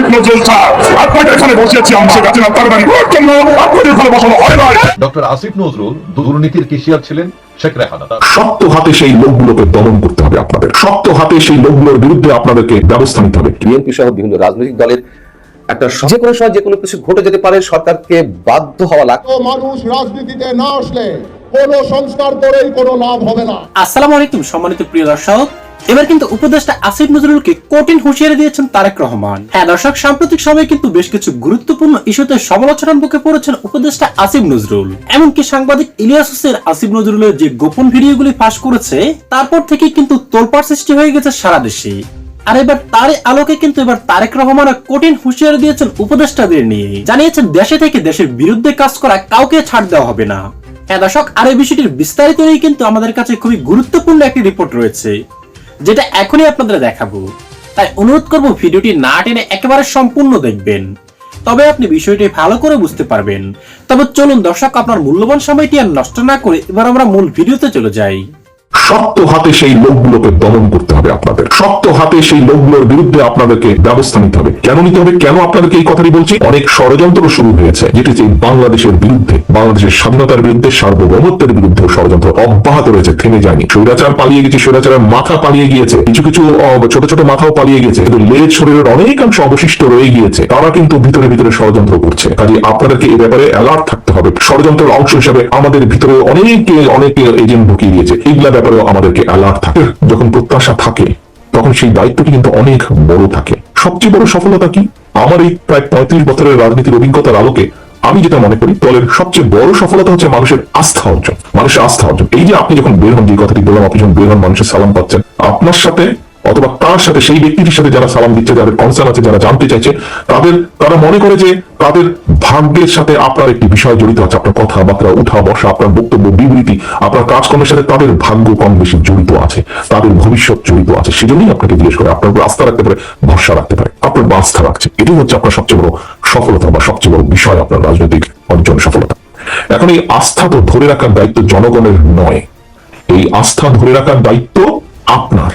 Asif Nazrul sir আপনাকে এখানে বসিয়েছি আমরা শেখ হাসিনা তার বাড়ি করার জন্য আপনাদের এখানে বসানো হয় নাই ডক্টর আসিফ নজরুল দুর্নীতির কেশিয়ার ছিলেন শেখ রেহানা শক্ত হাতে সেই লোকগুলোকে দমন করতে হবে আপনাদের। শক্ত হাতে সেই লোকগুলোর বিরুদ্ধে আপনাদেরকে ব্যবস্থা নিতে হবে। বিএনপি সহ বিভিন্ন রাজনৈতিক দলের একটা যে কোনো সময় যে কোনো কিছু ঘটে যেতে পারে সরকারকে বাধ্য হওয়া লাগবে মানুষ রাজনীতিতে না আসলে কোনো সংস্কার করেই কোনো লাভ হবে না। আসসালামু আলাইকুম সম্মানিত প্রিয় দর্শক। এবার কিন্তু উপদেষ্টা আসিফ নজরুলকে কঠিন হুঁশিয়ারি দিয়েছেন তারেক রহমান। হ্যাঁ দর্শক, সাম্প্রতিক সময়ে কিন্তু বেশ কিছু গুরুত্বপূর্ণ ইস্যুতে সমালোচনার মুখে পড়েছেন উপদেষ্টা আসিফ নজরুল। এমনকি সাংবাদিক ইলিয়াস হোসেন আসিফ নজরুলের যে গোপন ভিডিওগুলি ফাঁস করেছে, তারপর থেকে কিন্তু তোলপাড় সৃষ্টি হয়ে গেছে সারা দেশে। আর এবার তারই আলোকে কিন্তু এবার তারেক রহমান কঠিন হুঁশিয়ারি দিয়েছেন উপদেষ্টাদের নিয়ে। জানিয়েছেন, দেশে থেকে দেশের বিরুদ্ধে কাজ করা কাউকে ছাড় দেওয়া হবে না। হ্যাঁ দর্শক, আর এই বিষয়টির বিস্তারিত নিয়ে কিন্তু আমাদের কাছে খুবই গুরুত্বপূর্ণ একটি রিপোর্ট রয়েছে। যেটা এখনই আপনাদের দেখাবো। তাই অনুরোধ করব ভিডিওটি না টেনে একেবারে সম্পূর্ণ দেখবেন। তবে আপনি বিষয়টি ভালো করে বুঝতে পারবেন। তবে চলুন দর্শক, আপনার মূল্যবান সময়টি আর নষ্ট না করে এবার আমরা মূল ভিডিওতে চলে যাই। শক্ত হাতে সেই লোকগুলোকে দমন করতে হবে আপনাদের। শক্ত হাতে সেই লোকগুলোর বিরুদ্ধে আপনাদেরকে ব্যবস্থা নিতে হবে। কেন নিতে হবে? কেন আপনাদেরকে এই কথাটি বলছি? অনেক ষড়যন্ত্র শুরু হয়েছে, যেটি যে বাংলাদেশের বিরুদ্ধে, বাংলাদেশের স্বাধীনতার বিরুদ্ধে, সার্বভৌমত্বের বিরুদ্ধে ষড়যন্ত্র অব্যাহত রয়েছে, থেমে যায়নি। স্বৈরাচার পালিয়ে গেছে, স্বৈরাচারের মাথা পালিয়ে গিয়েছে। কিছু কিছু ছোট ছোট মাথাও পালিয়ে গেছে কিন্তু লেজ শরীরের অনেকাংশ অবশিষ্ট রয়ে গিয়েছে। তারা কিন্তু ভিতরে ভিতরে ষড়যন্ত্র করছে। কাজে আপনাদেরকে এই ব্যাপারে অ্যালার্ট থাকতে হবে। ষড়যন্ত্রের অংশ হিসাবে আমাদের ভিতরে অনেকে অনেকে এজেন্ট ঢুকিয়ে দিয়েছে। এইগুলা ব্যাপারেও আমাদেরকে অ্যালার্ট থাকে। যখন প্রত্যাশা থাকে, তখন সেই দায়িত্বটি কিন্তু অনেক বড় থাকে। সবচেয়ে বড় সফলতা কি? আমার এই প্রায় পঁয়ত্রিশ বছরের রাজনীতির অভিজ্ঞতার আলোকে আমি যেটা মনে করি, দলের সবচেয়ে বড় সফলতা হচ্ছে মানুষের আস্থা অর্জন। মানুষের আস্থা অর্জন। এই যে আপনি যখন বের হন, যে কথাটি বললাম, আপনি যখন বের হন, মানুষের সালাম পাচ্ছেন, আপনার সাথে অথবা তার সাথে সেই ব্যক্তিটির সাথে যারা সালাম দিচ্ছে, যাদের কনসার্ন আছে, যারা জানতে চাইছে, তাদের, তারা মনে করে যে তাদের ভাগ্যের সাথে আপনার একটি বিষয় জড়িত আছে, আপনার কথাবার্তা উঠা বসা আপনার বক্তব্য, বিবৃতি, আপনার কাজকর্মের সাথে তাদের ভাগ্য কম বেশি জড়িত আছে, তাদের ভবিষ্যৎ জড়িত আছে, সেজন্যই আপনাকে জিজ্ঞেস করে, আপনার উপর আস্থা রাখতে পারে, ভরসা রাখতে পারে, আপনার আস্থা রাখছে। এটাই হচ্ছে আপনার সবচেয়ে বড় সফলতা বা সবচেয়ে বড় বিষয় আপনার রাজনৈতিক অর্জন সফলতা। এখন এই আস্থা তো ধরে রাখার দায়িত্ব জনগণের নয়। এই আস্থা ধরে রাখার দায়িত্ব আপনার।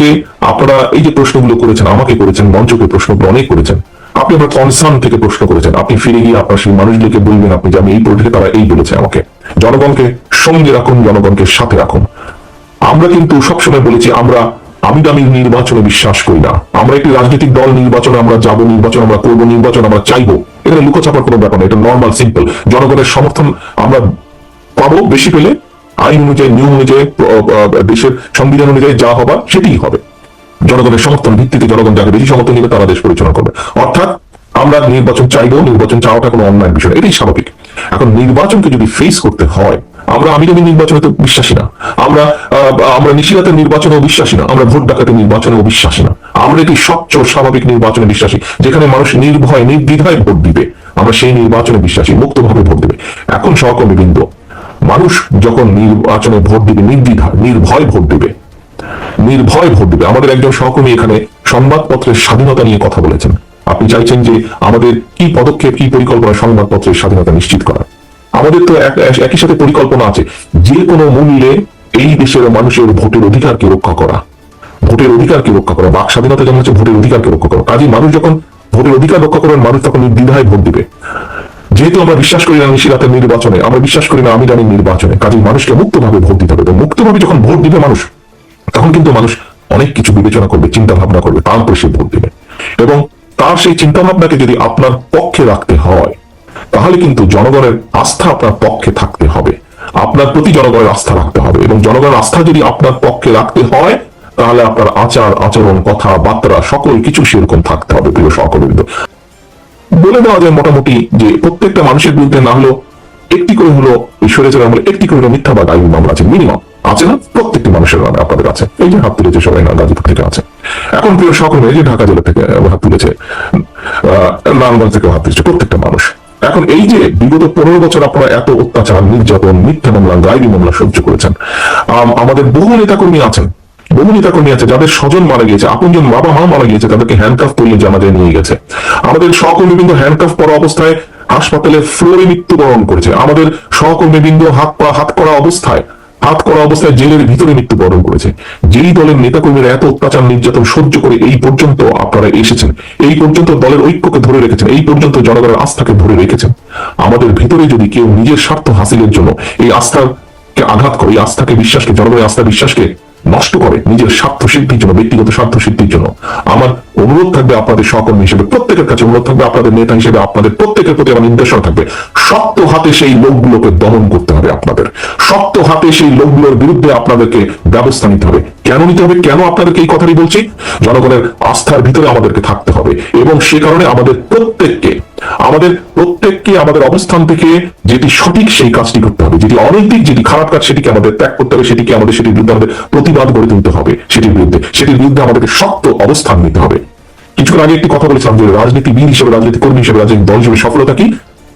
আজকে আপনারা এই যে প্রশ্নগুলো করেছেন, আমাকে করেছেন, মঞ্চকে প্রশ্নগুলো অনেক করেছেন। আপনি আপনার কনসার্ন থেকে প্রশ্ন করেছেন। আপনি ফিরে গিয়ে আপনার সেই মানুষগুলোকে বলবেন, আপনি যে আমি এই পরিস্থিতি তারা এই বলেছে আমাকে। জনগণকে সঙ্গে রাখুন, জনগণকে সাথে রাখুন। আমরা কিন্তু সবসময় বলেছি, আমরা আমি দামি নির্বাচনে বিশ্বাস করি না। আমরা একটি রাজনৈতিক দল, নির্বাচনে আমরা যাব, নির্বাচন আমরা করব, নির্বাচন আমরা চাইব। এখানে লুকোচাপার কোনো ব্যাপার না, এটা নর্মাল সিম্পল জনগণের সমর্থন আমরা পাবো বেশি পেলে আইন অনুযায়ী, নিয়ম অনুযায়ী দেশের সংবিধান অনুযায়ী যা হবার সেটিই হবে। জনগণের সমর্থন ভিত্তিতে জনগণ যাকে বেশি সমর্থন নিবে তারা দেশ পরিচালনা করবে। অর্থাৎ আমরা নির্বাচন চাইব, নির্বাচন চাওয়াটা কোনো অন্যায় বিষয় এটাই স্বাভাবিক। এখন নির্বাচনকে যদি ফেস করতে হয়, আমরা আমি আমি নির্বাচনে তো বিশ্বাসী না। আমরা আমরা নিশিরাতের নির্বাচনেও বিশ্বাসী না। আমরা ভোট ডাকাতের নির্বাচনেও বিশ্বাসী না। আমরা একটি স্বচ্ছ স্বাভাবিক নির্বাচনে বিশ্বাসী? যেখানে মানুষ নির্ভয়, নির্দ্বিধায় ভোট দিবে, আমরা সেই নির্বাচনে বিশ্বাসী, মুক্তভাবে ভোট দিবে। এখন সহকর্মী বৃন্দ মানুষ যখন নির্বাচনে ভোট দিবে, নির্দ্বিধা, নির্ভয় ভোট দিবে। নির্ভয় ভোট দিবে। আমাদের একজন সহকর্মী এখানে সংবাদপত্রের স্বাধীনতা নিয়ে কথা বলেছেন। আপনি চাইছেন যে আমাদের কি পদক্ষেপ, কি পরিকল্পনা সংবাদপত্রের স্বাধীনতা নিশ্চিত করা আমাদের তো একই সাথে পরিকল্পনা আছে। যে কোনো মূল্যে এই দেশের মানুষের ভোটের অধিকারকে রক্ষা করা। ভোটের অধিকারকে রক্ষা করা। বাক স্বাধীনতা যেমন হচ্ছে ভোটের অধিকারকে রক্ষা করা। কাজে মানুষ যখন ভোটের অধিকার রক্ষা করবেন মানুষ তখন নির্দ্বিধায় ভোট দিবে। যেহেতু আমরা বিশ্বাস করি না নিশিরাতের নির্বাচনে, আমরা বিশ্বাস করি না আমি জানি নির্বাচনে কাজে মানুষকে মুক্তভাবে ভোট দিতে হবে। তো মুক্তভাবে যখন ভোট দিবে মানুষ, তখন কিন্তু মানুষ অনেক কিছু বিবেচনা করবে চিন্তা ভাবনা করবে, তারপর সে ভোট দিবে। এবং তার সেই চিন্তা ভাবনাকে যদি আপনার পক্ষে রাখতে হয়, তাহলে কিন্তু জনগণের আস্থা আপনার পক্ষে থাকতে হবে। আপনার প্রতি জনগণের আস্থা রাখতে হবে। এবং জনগণের আস্থা যদি আপনার পক্ষে রাখতে হয়, তাহলে আপনার আচার, আচরণ, কথা, বার্তা, সকল কিছু সেরকম থাকতে হবে, প্রিয় সহকর্মীবৃন্দ বলে দেওয়া যায় মোটামুটি যে প্রত্যেকটা মানুষের বিরুদ্ধে না হলেও একটি করে হলো ঈশ্বরের আমলে একটি করে হলো মিথ্যা বা গাইবি মামলা আছে মিনিমাম আছে না? প্রত্যেকটি মানুষের নামে আপনাদের আছে। এই যে হাত তুলেছে সবাই না গাজীপুর থেকে আছে। এখন প্রিয় সকল যে ঢাকা জেলা থেকে হাত তুলেছে নারায়ণগঞ্জ থেকে হাত তুলেছে প্রত্যেকটা মানুষ। এখন এই যে বিগত পনেরো বছর আপনারা এত অত্যাচার নির্যাতন মিথ্যা মামলা গাইবি মামলা সহ্য করেছেন আম, আমাদের বহু নেতাকর্মী আছেন। বহু নেতাকর্মী আছে, যাদের স্বজন মারা গিয়েছে, আপনজন বাবা মা মারা গিয়েছে, তাদেরকে হ্যান্ডকাফ করিয়ে জানাজায় নিয়ে গেছে। আমাদের সহকর্মী বিন্দু হ্যান্ডকাফ পরা অবস্থায় হাসপাতালে ফ্লোরে মৃত্যুবরণ করেছে। আমাদের সহকর্মী বিন্দু হাত পা হাত করা অবস্থায় হাত করা অবস্থায় জেলের ভিতরে মৃত্যুবরণ করেছে। যেই দলের নেতাকর্মীরা এত অত্যাচার, নির্যাতন সহ্য করে এই পর্যন্ত আপনারা এসেছেন। এই পর্যন্ত দলের ঐক্যকে ধরে রেখেছেন। এই পর্যন্ত জনগণের আস্থাকে ধরে রেখেছেন। আমাদের ভিতরে যদি কেউ নিজের স্বার্থ হাসিলের জন্য এই আস্থাকে আঘাত করে, এই আস্থাকে বিশ্বাসকে, জনগণের আস্থা বিশ্বাসকে নষ্ট করে নিজের স্বার্থ সিদ্ধির জন্য, ব্যক্তিগত স্বার্থ সিদ্ধির জন্য। আমার অনুরোধ থাকবে আপনাদের সহকর্মী হিসেবে, প্রত্যেকের কাছে অনুরোধ থাকবে, আপনাদের নেতা হিসেবে, আপনাদের প্রত্যেকের প্রতি আমার নির্দেশনা থাকবে। শক্ত হাতে সেই লোকগুলোকে দমন করতে হবে আপনাদের। শক্ত হাতে সেই লোকগুলোর বিরুদ্ধে আপনাদেরকে ব্যবস্থা নিতে হবে। কেন নিতে হবে? কেন আপনাদেরকে এই কথাটি বলছি? জনগণের আস্থার ভিতরে আমাদেরকে থাকতে হবে এবং সে কারণে আমাদের প্রত্যেককে আমাদের প্রত্যেককে, আমাদের অবস্থান থেকে যেটি সঠিক সেই কাজটি করতে হবে। যেটি অনৈতিক, যেটি খারাপ কাজ সেটিকে আমাদের ত্যাগ করতে হবে, সেটিকে আমাদের, সেটির বিরুদ্ধে আমাদের প্রতিবাদ গড়ে তুলতে হবে, সেটির বিরুদ্ধে সেটির বিরুদ্ধে আমাদেরকে শক্ত অবস্থান নিতে হবে। কিছুক্ষণ আগে একটি কথা বলেছিলাম যে রাজনীতিবিদ হিসেবে, রাজনীতি কর্মী হিসেবে, রাজনৈতিক দল হিসেবে সফলতা কি?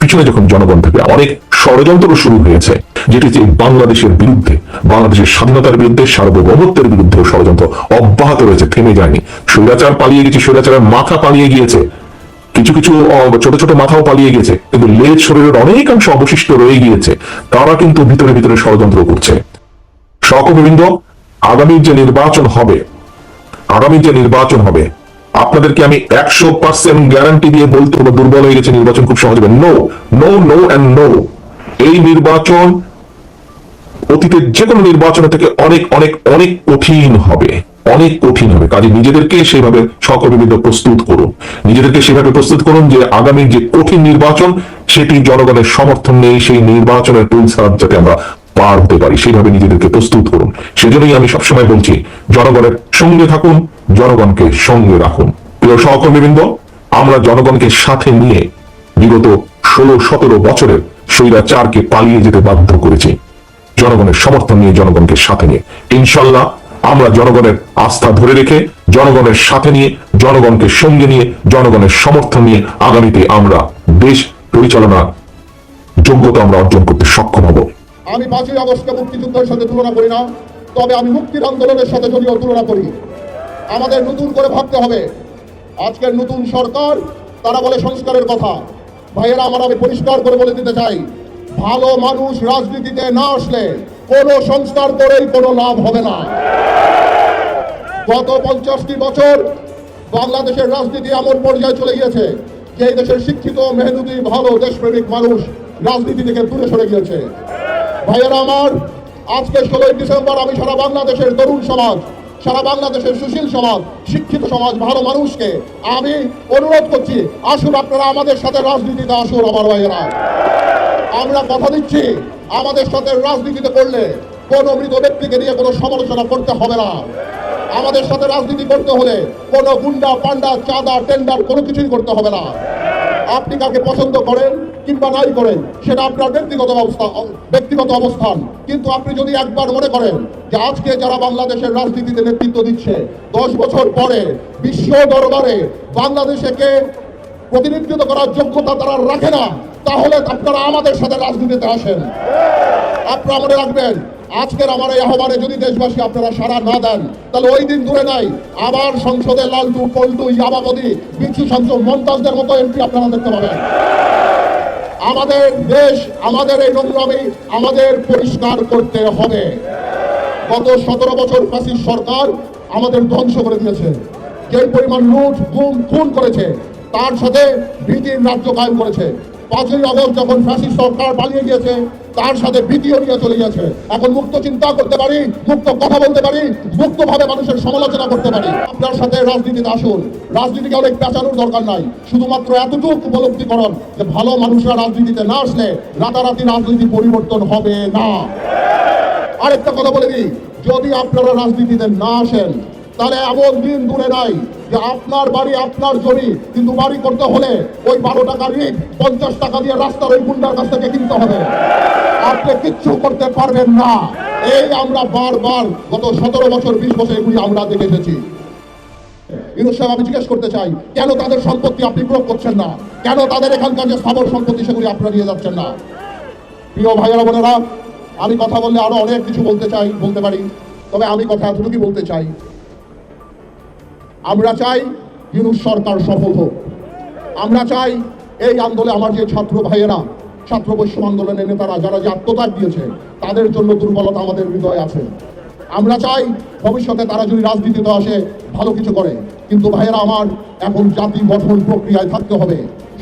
পিছনে যখন জনগণ থাকে অনেক ষড়যন্ত্র শুরু হয়েছে। যেটি যে বাংলাদেশের বিরুদ্ধে, বাংলাদেশের স্বাধীনতার বিরুদ্ধে, সার্বভৌমত্বের বিরুদ্ধে ষড়যন্ত্র অব্যাহত রয়েছে, থেমে যায়নি। স্বৈরাচার পালিয়ে গেছে, স্বৈরাচারের মাথা পালিয়ে গিয়েছে। কিছু কিছু ছোট ছোট মাথাও পালিয়ে গেছে, কিন্তু লেজ শরীরের অনেকাংশ অবশিষ্ট রয়ে গিয়েছে। তারা কিন্তু ভিতরে ভিতরে ষড়যন্ত্র করছে। সকবিবৃন্দ আগামী যে নির্বাচন হবে, আগামী যে নির্বাচন হবে, আপনাদেরকে আমি একশো পার্সেন্ট গ্যারান্টি দিয়ে বলতে হলো দুর্বল হয়ে গেছে নির্বাচন খুব সহজ হবে। No no no and no এই নির্বাচন অতীতের যে কোনো নির্বাচনের থেকে অনেক অনেক অনেক কঠিন হবে। অনেক কঠিন হবে। কাজে নিজেদেরকে সেভাবে সকর্মীবৃন্দ প্রস্তুত করুন। নিজেদেরকে সেভাবে প্রস্তুত করুন যে আগামী যে কঠিন নির্বাচন, সেটি জনগণের সমর্থন নেই, সেই নির্বাচনের টুল ছাড়া যাতে আমরা পার হতে পারি। সেইভাবে নিজেদেরকে প্রস্তুত করুন। সেজন্যই আমি সবসময় বলছি, জনগণের সঙ্গে থাকুন, জনগণকে সঙ্গে রাখুন। প্রিয় সহকর্মীবৃন্দ, আমরা জনগণকে সাথে নিয়ে বিগত ষোলো, সতেরো বছরের স্বৈরাচারকে পালিয়ে যেতে বাধ্য করেছি। জনগণের সমর্থন নিয়ে জনগণকে সাথে নিয়ে। ইনশাল্লাহ আমরা জনগণের আস্থা ধরে রেখে, জনগণের সাথে নিয়ে, জনগণকে সঙ্গে নিয়ে, জনগণের সমর্থন নিয়ে আগামীতে আমরা দেশ পরিচালনার যোগ্যতা আমরা অর্জন করতে সক্ষম হব। আমি পাঁচই আগস্টকে মুক্তিযুদ্ধের সাথে তুলনা করি না, তবে আমি মুক্তির আন্দোলনের সাথে যদিও তুলনা করি। আমাদের নতুন করে ভাবতে হবে। আজকের নতুন সরকার, তারা বলে সংস্কারের কথা। ভাইয়েরা, আমার আমি পরিষ্কার করে বলে দিতে চাই। ভালো মানুষ রাজনীতিতে না আসলে কোনো সংস্কার করেই কোনো লাভ হবে না। গত পঞ্চাশটি বছর বাংলাদেশের রাজনীতি এমন পর্যায়ে চলে গিয়েছে যে দেশের শিক্ষিত, মেহনতি, ভালো, দেশপ্রেমিক মানুষ রাজনীতি থেকে দূরে সরে গিয়েছে। ভাইয়েরা আমার, আজকে ষোলোই ডিসেম্বর আমি সারা বাংলাদেশের তরুণ সমাজ, সারা বাংলাদেশের সুশীল সমাজ, শিক্ষিত সমাজ, ভালো মানুষকে আমি অনুরোধ করছি, আসুন আপনারা আমাদের সাথে রাজনীতিতে আসুন, আমার ভাইয়েরা। আমরা কথা দিচ্ছি। আমাদের সাথে রাজনীতিতে করলে কোনো মৃত ব্যক্তিকে নিয়ে কোনো সমালোচনা করতে হবে না। আমাদের সাথে রাজনীতি করতে হলে কোনো গুন্ডা পান্ডা চাঁদা, টেন্ডার কোনো কিছুই করতে হবে না। আপনি কাকে পছন্দ করেন কিংবা নাই করেন, সেটা আপনার ব্যক্তিগত অবস্থা ব্যক্তিগত অবস্থান। কিন্তু আপনি যদি একবার মনে করেন যে আজকে যারা বাংলাদেশের রাজনীতিতে নেতৃত্ব দিচ্ছে, দশ বছর পরে বিশ্ব দরবারে বাংলাদেশকে প্রতিনিধিত্ব করার যোগ্যতা তারা রাখে না তাহলে আপনারা আমাদের সাথে রাজনীতিতে আসেন। আপনারা মনে রাখবেন, আজকের আমার এই আহ্বানে যদি দেশবাসী আপনারা সারা না দেন, তাহলে ওই দিন দূরে নাই, আবার সংসদে লালটু পল্টু ইয়াবাবদি বিচ্ছু সংসদ, মমতাজদের মতো এমপি আপনারা দেখতে পাবেন। আমাদের দেশ, আমাদের এই নোংরামি আমাদের পরিষ্কার করতে হবে। গত সতেরো বছর ফাঁসির সরকার আমাদের ধ্বংস করে দিয়েছে। যে পরিমাণ লুট, গুম, খুন করেছে, তার সাথে ভীতির রাজ্য কায়েম করেছে। পাঁচই আগস্ট যখন ফ্যাসিস সরকার পালিয়ে গিয়েছে, তার সাথে ভীতিও নিয়ে চলে গেছে এখন মুক্ত চিন্তা করতে পারি, মুক্ত কথা বলতে পারি, মুক্তভাবে মানুষের সমালোচনা করতে পারি। আপনার সাথে রাজনীতিতে আসুন। রাজনীতিকে অনেক পেঁচানোর দরকার নাই। শুধুমাত্র এতটুকু উপলব্ধি করুন যে ভালো মানুষরা রাজনীতিতে না আসলে রাতারাতি রাজনীতি পরিবর্তন হবে না। আরেকটা কথা বলে দিই, যদি আপনারা রাজনীতিতে না আসেন, তাহলে এমন দিন দূরে নাই। যে আপনার বাড়ি আপনার জমি, কিন্তু বাড়ি করতে হলে ওই বারো টাকা ঋণ পঞ্চাশ টাকা দিয়ে রাস্তার ওই গুন্ডার কাছ থেকে কিনতে হবে। আপনি কিচ্ছু করতে পারবেন না। এই আমরা বারবার গত সতেরো বছর, বিশ বছর এগুলি আমরা দেখে এসেছি। ইউনুস সাহেব, আমি জিজ্ঞেস করতে চাই, কেন তাদের সম্পত্তি আপনি প্রয়োগ করছেন না? কেন তাদের এখানকার যে স্থাবর সম্পত্তি, সেগুলি আপনারা নিয়ে যাচ্ছেন না? প্রিয় ভাইয়েরা, বোনেরা, আমি কথা বললে আরও অনেক কিছু বলতে চাই, বলতে পারি। তবে আমি কথা এতটুকুই বলতে চাই আমরা চাই ইউনুস সরকার সফল হোক। আমরা চাই এই আন্দোলনে আমার যে ছাত্র ভাইয়েরা, ছাত্র বৈশ্ব আন্দোলনের নেতারা, যারা যে আত্মত্যাগ দিয়েছে, তাদের জন্য দুর্বলতা আমাদের হৃদয়ে আছে। আমরা চাই ভবিষ্যতে তারা যদি রাজনীতিতে আসে, ভালো কিছু করে। কিন্তু ভাইয়েরা আমার, এখন জাতি গঠন প্রক্রিয়ায় থাকতে হবে।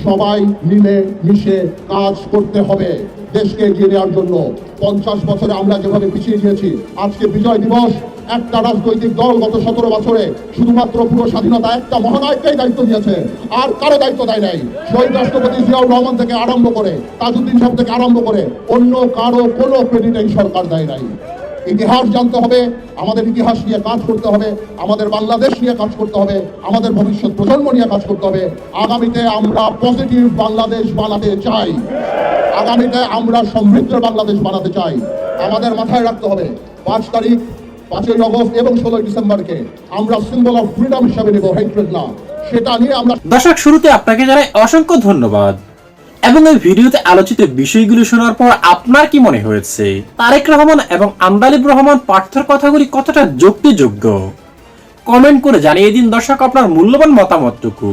সবাই মিলে মিশে কাজ করতে হবে দেশকে এগিয়ে নেওয়ার জন্য। পঞ্চাশ বছরে আমরা যেভাবে পিছিয়ে গিয়েছি, আজকে বিজয় দিবস একটা রাজনৈতিক দল গত সতেরো বছরে শুধুমাত্র পুরো স্বাধীনতা একটা মহানায়ককেই দায়িত্ব দিয়েছে, আর কারও দায়িত্ব দেয় নাই। শহীদ রাষ্ট্রপতি জিয়াউর রহমান থেকে আরম্ভ করে, তাজউদ্দিন সাহেব থেকে আরম্ভ করে, অন্য কারও কোনো ক্রেডিট এই সরকার দেয় নাই। ইতিহাস জানতে হবে, আমাদের ইতিহাস নিয়ে কাজ করতে হবে, আমাদের বাংলাদেশ নিয়ে কাজ করতে হবে, আমাদের ভবিষ্যৎ প্রজন্ম নিয়ে কাজ করতে হবে। আগামীতে আমরা পজিটিভ বাংলাদেশ বানাতে চাই। আগামীতে আমরা সমৃদ্ধ বাংলাদেশ বানাতে চাই। আমাদের মাথায় রাখতে হবে, পাঁচ তারিখ পাঁচই আগস্ট এবং ষোলোই ডিসেম্বরকে আমরা সিম্বল অফ ফ্রিডম হিসাবে নেব হেট্রেড না সেটা নিয়ে আমরা দর্শক, শুরুতে আপনাকে জানাই অসংখ্য ধন্যবাদ। এবং এই ভিডিওতে আলোচিত বিষয়গুলো শোনার পর আপনার কি মনে হয়েছে? তারেক রহমান এবং আন্দালিব রহমান পার্থর কথাগুলি কতটা যুক্তিযোগ্য? কমেন্ট করে জানিয়ে দিন দর্শক, আপনার মূল্যবান মতামতটুকু।